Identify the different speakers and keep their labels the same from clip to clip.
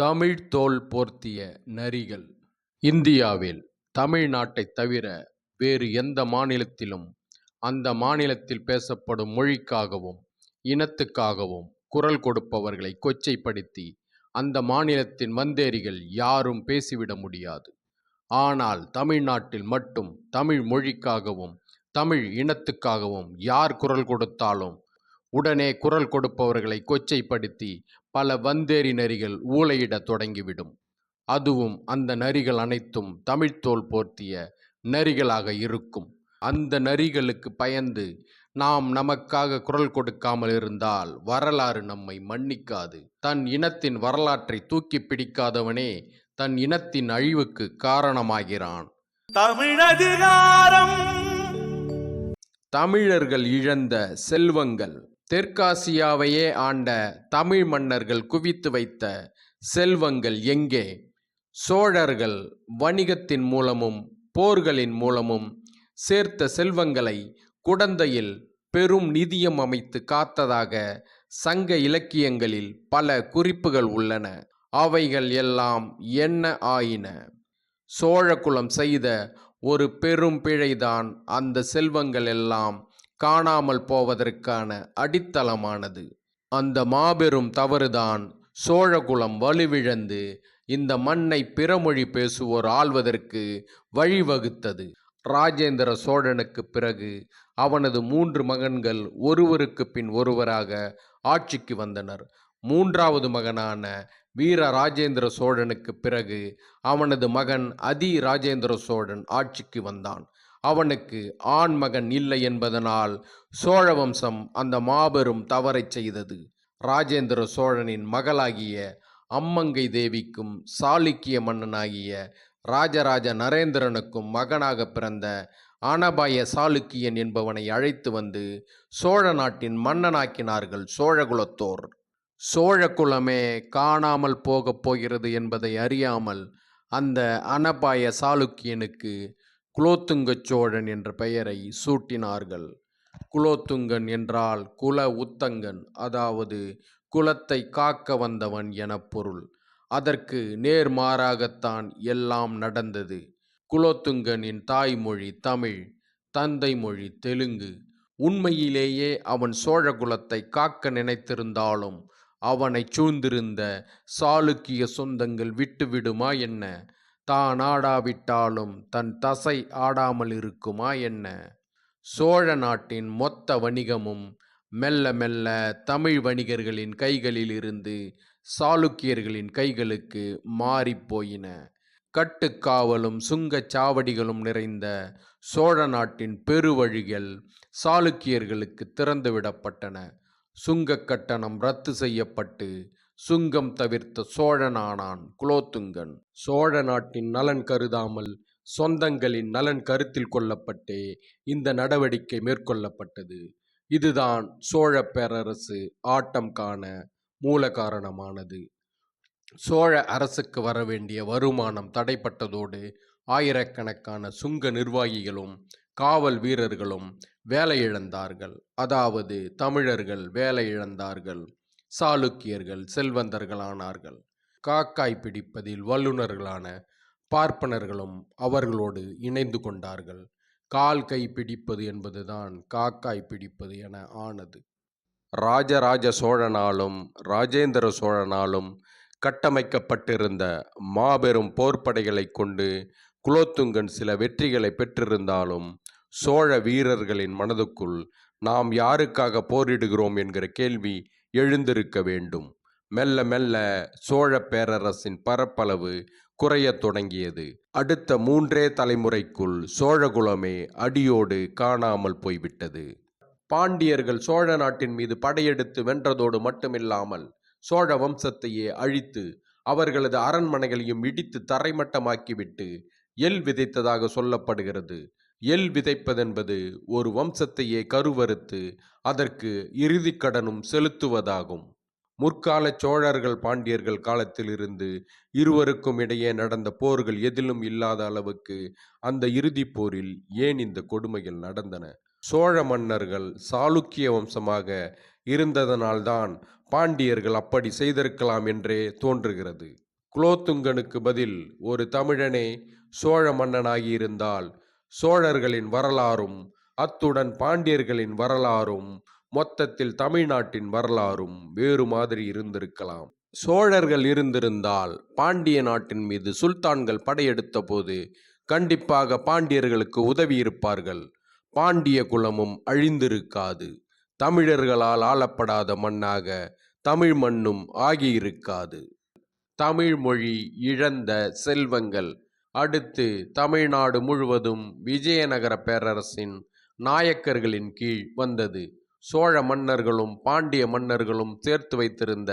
Speaker 1: தமிழ் தோல் போர்த்திய நரிகள். இந்தியாவில் தமிழ்நாட்டை தவிர வேறு எந்த மாநிலத்திலும் அந்த மாநிலத்தில் பேசப்படும் மொழிக்காகவும் இனத்துக்காகவும் குரல் கொடுப்பவர்களை கொச்சைப்படுத்தி அந்த மாநிலத்தின் வந்தேரிகள் யாரும் பேசிவிட முடியாது. ஆனால் தமிழ்நாட்டில் மட்டும் தமிழ் மொழிக்காகவும் தமிழ் இனத்துக்காகவும் யார் குரல் கொடுத்தாலும் உடனே குரல் கொடுப்பவர்களை கொச்சைப்படுத்தி பல வந்தேரி நரிகள் ஊளையிடத் தொடங்கிவிடும். அதுவும் அந்த நரிகள் அனைத்தும் தமிழ்த்தோல் போர்த்திய நரிகளாக இருக்கும். அந்த நரிகளுக்கு பயந்து நாம் நமக்காக குரல் கொடுக்காமல் இருந்தால் வரலாறு நம்மை மன்னிக்காது. தன் இனத்தின் வரலாற்றை தூக்கி பிடிக்காதவனே தன் இனத்தின் அழிவுக்கு காரணமாகிறான்.
Speaker 2: தமிழதிகாரம்
Speaker 1: தமிழர்கள் இழந்த செல்வங்கள். தெற்காசியாவையே ஆண்ட தமிழ் மன்னர்கள் குவித்து வைத்த செல்வங்கள் எங்கே? சோழர்கள் வணிகத்தின் மூலமும் போர்களின் மூலமும் சேர்த்த செல்வங்களை குடந்தையில் பெரும் நிதியம் அமைத்து காத்ததாக சங்க இலக்கியங்களில் பல குறிப்புகள் உள்ளன. அவைகள் எல்லாம் என்ன ஆயின? சோழகுலம் செய்த ஒரு பெரும் பிழைதான் அந்த செல்வங்கள் எல்லாம் காணாமல் போவதற்கான அடித்தளமானது. அந்த மாபெரும் தவறுதான் சோழகுலம் வலுவிழந்து இந்த மண்ணை பிறமொழி பேசுவோர் ஆள்வதற்கு வழிவகுத்தது. ராஜேந்திர சோழனுக்கு பிறகு அவனது மூன்று மகன்கள் ஒருவருக்கு பின் ஒருவராக ஆட்சிக்கு வந்தனர். மூன்றாவது மகனான வீர ராஜேந்திர சோழனுக்கு பிறகு அவனது மகன் அதி ராஜேந்திர சோழன் ஆட்சிக்கு வந்தான். அவனுக்கு ஆண் மகன் இல்லை என்பதனால் சோழ வம்சம் அந்த மாபெரும் தவறை செய்தது. ராஜேந்திர சோழனின் மகளாகிய அம்மங்கை தேவிக்கும் சாளுக்கிய மன்னனாகிய ராஜராஜ நரேந்திரனுக்கும் மகனாக பிறந்த ஆனபாய சாளுக்கியன் என்பவனை அழைத்து வந்து சோழ நாட்டின் மன்னனாக்கினார்கள் சோழகுலத்தோர். சோழகுலமே காணாமல் போகப் போகிறது என்பதை அறியாமல் அந்த அனபாய சாளுக்கியனுக்கு குலோத்துங்கச் சோழன் என்ற பெயரை சூட்டினார்கள். குலோத்துங்கன் என்றால் குல உத்தங்கன் அதாவது குலத்தை காக்க வந்தவன் என பொருள். அதற்கு நேர்மாறாகத்தான் எல்லாம் நடந்தது. குலோத்துங்கனின் தாய்மொழி தமிழ் தந்தை மொழி தெலுங்கு. உண்மையிலேயே அவன் சோழ குலத்தை காக்க நினைத்திருந்தாலும் அவனை சூழ்ந்திருந்த சாளுக்கிய சொந்தங்கள் விட்டுவிடுமா என்ன? தான் ஆடாவிட்டாலும் தன் தசை ஆடாமல் இருக்குமா என்ன? சோழ நாட்டின் மொத்த வணிகமும் மெல்ல மெல்ல தமிழ் வணிகர்களின் கைகளில் இருந்து சாளுக்கியர்களின் கைகளுக்கு மாறிப்போயின கட்டுக்காவலும் சுங்கச் சாவடிகளும் நிறைந்த சோழ நாட்டின் பெருவழிகள் சாளுக்கியர்களுக்கு திறந்துவிடப்பட்டன. சுங்க கட்டணம் ரத்து செய்யப்பட்டு சுங்கம் தவிர்த்த சோழனானான் குலோத்துங்கன். சோழ நாட்டின் நலன் கருதாமல் சொந்தங்களின் நலன் கருத்தில் கொள்ளப்பட்டே இந்த நடவடிக்கை மேற்கொள்ளப்பட்டது. இதுதான் சோழ பேரரசு ஆட்டம் காண மூல காரணமானது. சோழ அரசுக்கு வரவேண்டிய வருமானம் தடைப்பட்டதோடு ஆயிரக்கணக்கான சுங்க நிர்வாகிகளும் காவல் வீரர்களும் வேலை இழந்தார்கள். அதாவது தமிழர்கள் வேலை இழந்தார்கள். சாளுக்கியர்கள் செல்வந்தர்களானார்கள். காக்காய் பிடிப்பதில் வல்லுநர்களான பார்ப்பனர்களும் அவர்களோடு இணைந்து கொண்டார்கள். கால் கை பிடிப்பது என்பதுதான் காக்காய் பிடிப்பது என ஆனது. ராஜராஜ சோழனாலும் ராஜேந்திர சோழனாலும் கட்டமைக்கப்பட்டிருந்த மாபெரும் போர்ப்படைகளை கொண்டு குலோத்துங்கன் சில வெற்றிகளை பெற்றிருந்தாலும் சோழ வீரர்களின் மனதுக்குள் நாம் யாருக்காக போரிடுகிறோம் என்கிற கேள்வி எழுந்திருக்க வேண்டும். மெல்ல மெல்ல சோழ பேரரசின் பரப்பளவு குறையத் தொடங்கியது. அடுத்த மூன்றே தலைமுறைக்குள் சோழகுலமே அடியோடு காணாமல் போய்விட்டது. பாண்டியர்கள் சோழ நாட்டின் மீது படையெடுத்து வென்றதோடு மட்டுமில்லாமல் சோழ வம்சத்தையே அழித்து அவர்களது அரண்மனைகளையும் இடித்து தரைமட்டமாக்கிவிட்டு எல் விதைத்ததாக சொல்லப்படுகிறது. எல் விதைப்பதென்பது ஒரு வம்சத்தையே கருவறுத்து அதற்கு இறுதிக்கடனும் செலுத்துவதாகும். முற்கால சோழர்கள் பாண்டியர்கள் காலத்திலிருந்து இருவருக்கும் இடையே நடந்த போர்கள் எதிலும் இல்லாத அளவுக்கு அந்த இறுதிப் போரில் ஏன் இந்த கொடுமைகள் நடந்தன? சோழ மன்னர்கள் சாளுக்கிய வம்சமாக இருந்ததனால்தான் பாண்டியர்கள் அப்படி செய்திருக்கலாம் என்றே தோன்றுகிறது. குலோத்துங்கனுக்கு பதில் ஒரு தமிழனே சோழ மன்னனாகியிருந்தால் சோழர்களின் வரலாறும் அத்துடன் பாண்டியர்களின் வரலாறும் மொத்தத்தில் தமிழ்நாட்டின் வரலாறும் வேறு மாதிரி இருந்திருக்கலாம். சோழர்கள் இருந்திருந்தால் பாண்டிய நாட்டின் மீது சுல்தான்கள் படையெடுத்த போது கண்டிப்பாக பாண்டியர்களுக்கு உதவி இருப்பார்கள். பாண்டிய குலமும் அழிந்திருக்காது. தமிழர்களால் ஆளப்படாத மண்ணாக தமிழ் மண்ணும் ஆகியிருக்காது. தமிழ் மொழி இழந்த செல்வங்கள் அடுத்து தமிழ்நாடு முழுவதும் விஜயநகர பேரரசின் நாயக்கர்களின் கீழ் வந்தது. சோழ மன்னர்களும் பாண்டிய மன்னர்களும் சேர்த்து வைத்திருந்த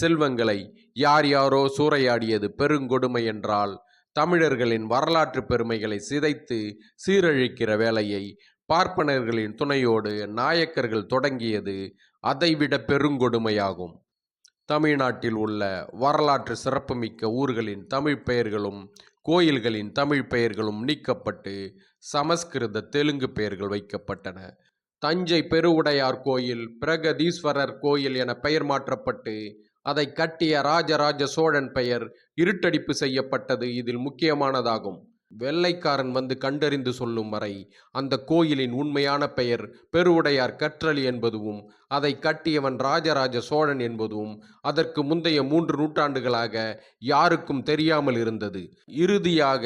Speaker 1: செல்வங்களை யார் யாரோ சூறையாடியது பெருங்கொடுமை என்றால் தமிழர்களின் வரலாற்று பெருமைகளை சிதைத்து சீரழிக்கிற வேலையை பார்ப்பனர்களின் துணையோடு நாயக்கர்கள் தொடங்கியது அதைவிட பெருங்கொடுமையாகும். தமிழ்நாட்டில் உள்ள வரலாற்று சிறப்புமிக்க ஊர்களின் தமிழ் பெயர்களும் கோயில்களின் தமிழ் பெயர்களும் நீக்கப்பட்டு சமஸ்கிருத தெலுங்கு பெயர்கள் வைக்கப்பட்டன. தஞ்சை பெருவுடையார் கோயில் பிரகதீஸ்வரர் கோயில் என பெயர் மாற்றப்பட்டு அதை கட்டிய ராஜராஜ சோழன் பெயர் இருட்டடிப்பு செய்யப்பட்டது இதில் முக்கியமானதாகும். வெள்ளைக்காரன் வந்து கண்டறிந்து சொல்லும் வரை அந்த கோயிலின் உண்மையான பெயர் பெருவுடையார் கற்றளி என்பதும் அதை கட்டியவன் ராஜராஜ சோழன் என்பதும் அதற்கு முந்தைய மூன்று நூற்றாண்டுகளாக யாருக்கும் தெரியாமல் இருந்தது. இறுதியாக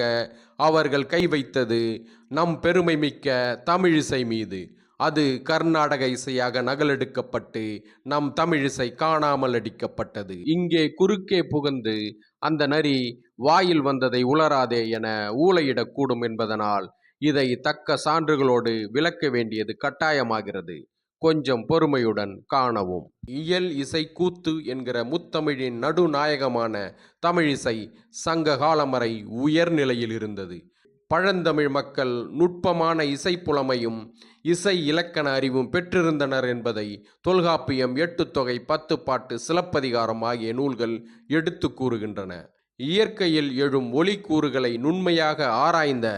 Speaker 1: அவர்கள் கை வைத்தது நம் பெருமை மிக்க தமிழிசை மீது. அது கர்நாடக இசையாக நகலெடுக்கப்பட்டு நம் தமிழிசை காணாமல் அடிக்கப்பட்டது. இங்கே குறுக்கே புகுந்து அந்த நரி வாயில் வந்ததை உளராதே என ஊளையிடக்கூடும் என்பதனால் இதை தக்க சான்றுகளோடு விளக்க வேண்டியது கட்டாயமாகிறது. கொஞ்சம் பொறுமையுடன் காணவும். இயல் இசை கூத்து என்கிற முத்தமிழின் நடுநாயகமான தமிழிசை சங்க காலம் வரை உயர்நிலையில் இருந்தது. பழந்தமிழ் மக்கள் நுட்பமான இசைப்புலமையும் இசை இலக்கண அறிவும் பெற்றிருந்தனர் என்பதை தொல்காப்பியம் எட்டுத்தொகை பத்து பாட்டு சிலப்பதிகாரம் ஆகிய நூல்கள் எடுத்து கூறுகின்றன. இயற்கையில் எழும் ஒலிக்கூறுகளை நுண்மையாக ஆராய்ந்த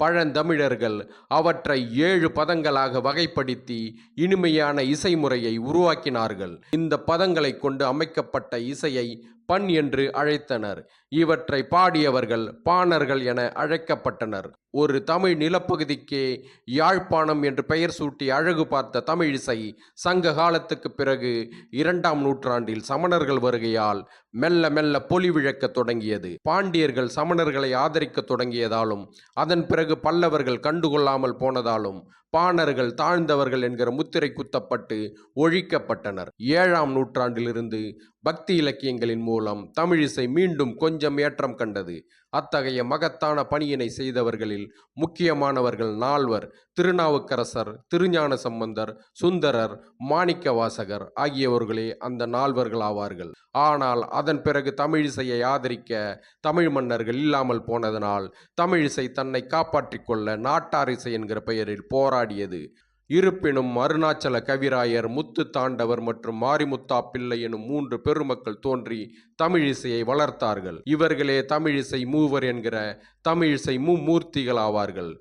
Speaker 1: பழந்தமிழர்கள் அவற்றை ஏழு பதங்களாக வகைப்படுத்தி இனிமையான இசை முறையை உருவாக்கினார்கள். இந்த பதங்களை கொண்டு அமைக்கப்பட்ட இசையை பண் என்று அழைத்தனர். இவற்றை பாடியவர்கள் பாணர்கள் என அழைக்கப்பட்டனர். ஒரு தமிழ் நிலப்பகுதிக்கே யாழ்ப்பாணம் என்று பெயர் சூட்டி அழகு பார்த்த தமிழிசை சங்க காலத்துக்கு பிறகு இரண்டாம் நூற்றாண்டில் சமணர்கள் வருகையால் மெல்ல மெல்ல பொலிவிழக்க தொடங்கியது. பாண்டியர்கள் சமணர்களை ஆதரிக்கத் தொடங்கியதாலும் அதன் பிறகு பல்லவர்கள் கண்டுகொள்ளாமல் போனதாலும் பாணர்கள் தாழ்ந்தவர்கள் என்கிற முத்திரை குத்தப்பட்டு ஒழிக்கப்பட்டனர். ஏழாம் நூற்றாண்டிலிருந்து பக்தி இலக்கியங்களின் மூலம் தமிழிசை மீண்டும் கொஞ்சம் ஏற்றம் கண்டது. அத்தகைய மகத்தான பணியினை செய்தவர்களில் முக்கியமானவர்கள் நால்வர் திருநாவுக்கரசர் திருஞான சம்பந்தர் சுந்தரர் மாணிக்கவாசகர் ஆகியவர்களே அந்த நால்வர்கள் ஆவார்கள். ஆனால் அதன் பிறகு தமிழிசையை ஆதரிக்க தமிழ் மன்னர்கள் இல்லாமல் போனதனால் தமிழிசை தன்னை காப்பாற்றிக் கொள்ள நாட்டாரிசை என்கிற பெயரில் போராடியது. இருப்பினும் அருணாச்சல கவிராயர் முத்து தாண்டவர் மற்றும் மாரிமுத்தா பிள்ளை எனும் மூன்று பெருமக்கள் தோன்றி தமிழிசையை வளர்த்தார்கள். இவர்களே தமிழிசை மூவர் என்கிற தமிழிசை மூமூர்த்திகளாவார்கள் ஆவார்கள்.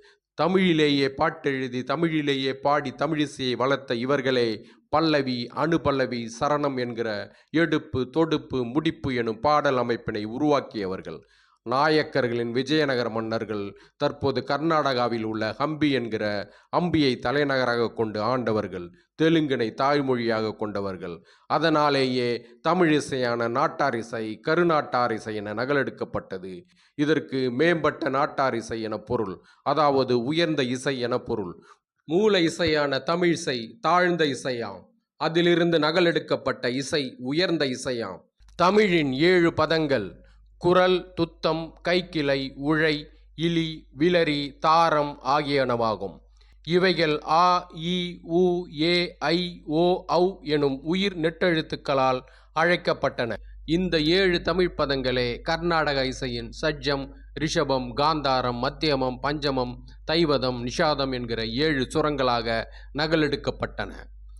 Speaker 1: தமிழிலேயே பாட்டெழுதி தமிழிலேயே பாடி தமிழிசையை வளர்த்த இவர்களே பல்லவி அணுபல்லவி சரணம் என்கிற எடுப்பு தொடுப்பு முடிப்பு எனும் பாடல் அமைப்பினை உருவாக்கியவர்கள். நாயக்கர்களின் விஜயநகர மன்னர்கள் தற்போது கர்நாடகாவில் உள்ள ஹம்பி என்கிற அம்பியை தலைநகராக கொண்டு ஆண்டவர்கள் தெலுங்கினை தாய்மொழியாக கொண்டவர்கள். அதனாலேயே தமிழிசையான நாட்டாரிசை கருநாட்டாரிசை என நகலெடுக்கப்பட்டது. இதற்கு மேம்பட்ட நாட்டாரிசை என பொருள் அதாவது உயர்ந்த இசை என பொருள். மூல இசையான தமிழிசை தாழ்ந்த இசையாம். அதிலிருந்து நகலெடுக்கப்பட்ட இசை உயர்ந்த இசையாம். தமிழின் ஏழு பதங்கள் குரல் துத்தம் கைக்கிளை உழை இலி விலரி தாரம் ஆகியனவாகும். இவைகள் ஆ இ உ ஏ ஐ ஓ ஔ எனும் உயிர் நெட்டெழுத்துக்களால் அழைக்கப்பட்டன. இந்த ஏழு தமிழ் பதங்களே கர்நாடக இசையின் சஜ்ஜம் ரிஷபம் காந்தாரம் மத்தியமம் பஞ்சமம் தைவதம் நிஷாதம் என்கிற ஏழு சுரங்களாக நகலெடுக்கப்பட்டன.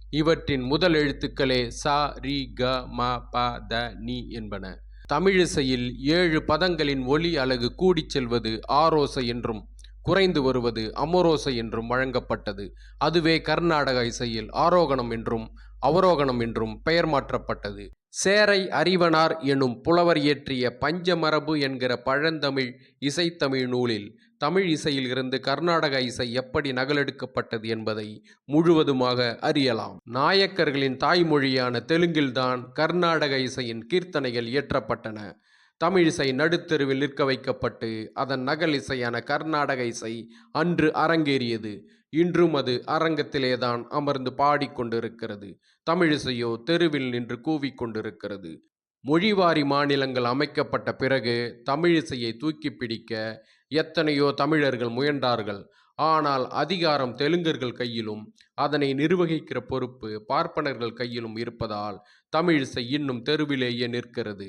Speaker 1: இவற்றின் முதல் எழுத்துக்களே ச ரி க ம ப த நி என்பன. தமிழிசையில் ஏழு பதங்களின் ஒலி அலகு கூடிச் செல்வது ஆரோசை என்றும் குறைந்து வருவது அமரோசை என்றும் வழங்கப்பட்டது. அதுவே கர்நாடக இசையில் ஆரோகணம் என்றும் அவரோகணம் என்றும் பெயர் மாற்றப்பட்டது. சேரை அறிவனார் எனும் புலவர் இயற்றிய பஞ்சமரபு என்கிற பழந்தமிழ் இசைத்தமிழ் நூலில் தமிழ் இசையில் இருந்து கர்நாடக இசை எப்படி நகலெடுக்கப்பட்டது என்பதை முழுவதுமாக அறியலாம். நாயக்கர்களின் தாய்மொழியான தெலுங்கில்தான் கர்நாடக இசையின் கீர்த்தனைகள் இயற்றப்பட்டன. தமிழிசை நடுத்தெருவில் நிற்க வைக்கப்பட்டு அதன் நகல் இசையான கர்நாடக இசை அன்று அரங்கேறியது. இன்றும் அது அரங்கத்திலேதான் அமர்ந்து பாடிக்கொண்டிருக்கிறது. தமிழிசையோ தெருவில் நின்று கூவிக்கொண்டிருக்கிறது. மொழிவாரி மாநிலங்கள் அமைக்கப்பட்ட பிறகு தமிழிசையை தூக்கி பிடிக்க எத்தனையோ தமிழர்கள் முயன்றார்கள். ஆனால் அதிகாரம் தெலுங்கர்கள் கையிலும் அதனை நிர்வகிக்கிற பொறுப்பு பார்ப்பனர்கள் கையிலும் இருப்பதால் தமிழிசை இன்னும் தெருவிலேயே நிற்கிறது.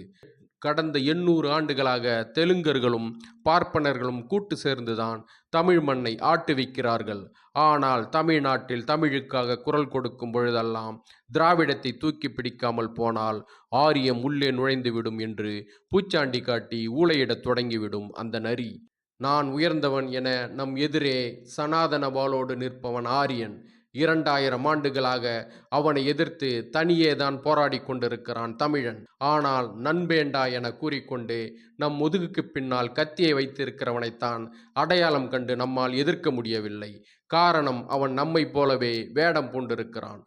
Speaker 1: கடந்த எண்ணூறு ஆண்டுகளாக தெலுங்கர்களும் பார்ப்பனர்களும் கூட்டு சேர்ந்துதான் தமிழ் மண்ணை ஆட்டுவிக்கிறார்கள் ஆனால் தமிழ்நாட்டில் தமிழுக்காக குரல் கொடுக்கும் பொழுதெல்லாம் திராவிடத்தை தூக்கி பிடிக்காமல் போனால் ஆரியம் உள்ளே நுழைந்துவிடும் என்று பூச்சாண்டி காட்டி ஊளையிடத் தொடங்கிவிடும் அந்த நரி. நான் உயர்ந்தவன் என நம் எதிரே சனாதன வாளோடு நிற்பவன் ஆரியன். இரண்டாயிரம் ஆண்டுகளாக அவனை எதிர்த்து தனியே தான் போராடி கொண்டிருக்கிறான் தமிழன். ஆனால் நண்பேண்டா என கூறிக்கொண்டு நம் முதுகுக்கு பின்னால் கத்தியை வைத்திருக்கிறவனைத்தான் அடையாளம் கண்டு நம்மால் எதிர்க்க முடியவில்லை. காரணம் அவன் நம்மைப் போலவே வேடம் பூண்டிருக்கிறான்.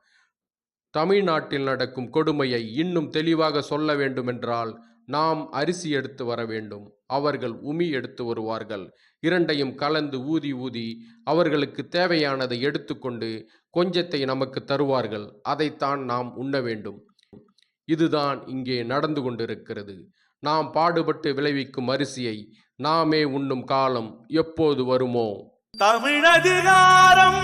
Speaker 1: தமிழ்நாட்டில் நடக்கும் கொடுமையை இன்னும் தெளிவாக சொல்ல வேண்டுமென்றால் நாம் அரிசி எடுத்து வர வேண்டும். அவர்கள் உமி எடுத்து வருவார்கள். இரண்டையும் கலந்து ஊதி ஊதி அவர்களுக்கு தேவையானதை எடுத்துக்கொண்டு கொஞ்சத்தை நமக்கு தருவார்கள். அதைத்தான் நாம் உண்ண வேண்டும். இதுதான் இங்கே நடந்து கொண்டிருக்கிறது. நாம் பாடுபட்டு விளைவிக்கும் அரிசியை நாமே உண்ணும் காலம் எப்போது வருமோ?
Speaker 2: தமிழதிகாரம்